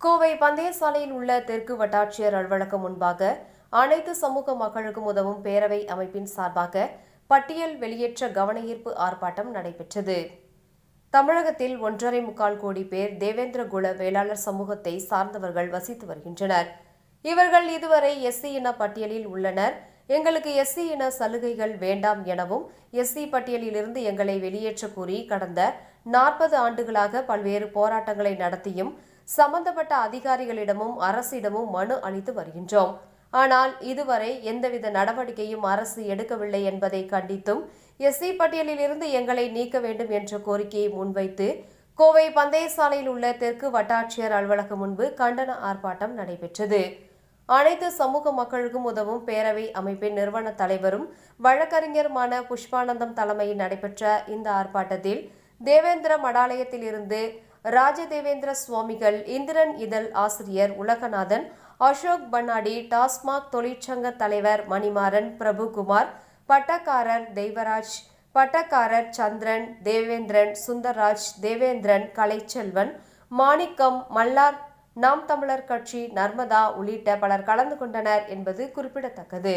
கோவை பந்தயசாலையில் உள்ள தெற்கு வட்டாட்சியர் அலுவலகம் முன்பாக அனைத்து சமூக மக்களுக்கும் உதவும் பேரவை அமைப்பின் சார்பாக பட்டியல் வெளியேற்ற கவனஈர்ப்பு ஆர்ப்பாட்டம் நடைபெற்றது. தமிழகத்தில் ஒன்றரை முக்கால் கோடி பேர் தேவேந்திர குல வேளாளர் சமூகத்தை சார்ந்தவர்கள் வசித்து வருகின்றனர். இவர்கள் இதுவரை எஸ்சி இன பட்டியலில் உள்ளனர். எங்களுக்கு எஸ்சி இன சலுகைகள் வேண்டாம் எனவும் எஸ்சி பட்டியலிலிருந்து எங்களை வெளியேற்ற கூறி கடந்த நாற்பது ஆண்டுகளாக பல்வேறு போராட்டங்களை நடத்தியும் சம்பந்தப்பட்ட அதிகாரிகளிடமும் அரசிடமும் மனு அளித்து வருகின்றோம். ஆனால் இதுவரை எந்தவித நடவடிக்கையும் அரசு எடுக்கவில்லை என்பதை கண்டித்தும் எஸ்சி பட்டியலிலிருந்து எங்களை நீக்க வேண்டும் என்ற கோரிக்கையை முன்வைத்து கோவை பந்தயசாலையில் உள்ள தெற்கு வட்டாட்சியர் அலுவலகம் முன்பு கண்டன ஆர்ப்பாட்டம் நடைபெற்றது. அனைத்து சமூக மக்களுக்கும் உதவும் பேரவை அமைப்பின் நிறுவன தலைவரும் வழக்கறிஞருமான புஷ்பானந்தம் தலைமையில் நடைபெற்ற இந்த ஆர்ப்பாட்டத்தில் தேவேந்திர மடாலயத்தில் இருந்து ராஜதேவேந்திர சுவாமிகள் இந்திரன் இதழ் ஆசிரியர் உலகநாதன் அசோக் பன்னாடி டாஸ்மாக் தொழிற்சங்க தலைவர் மணிமாறன் பிரபுகுமார் பட்டக்காரர் தெய்வராஜ் பட்டக்காரர் சந்திரன் தேவேந்திரன் சுந்தர்ராஜ் தேவேந்திரன் கலைச்செல்வன் மாணிக்கம் மல்லார் நாம் தமிழர் கட்சி நர்மதா உள்ளிட்ட பலர் கலந்து கொண்டனர் என்பது குறிப்பிடத்தக்கது.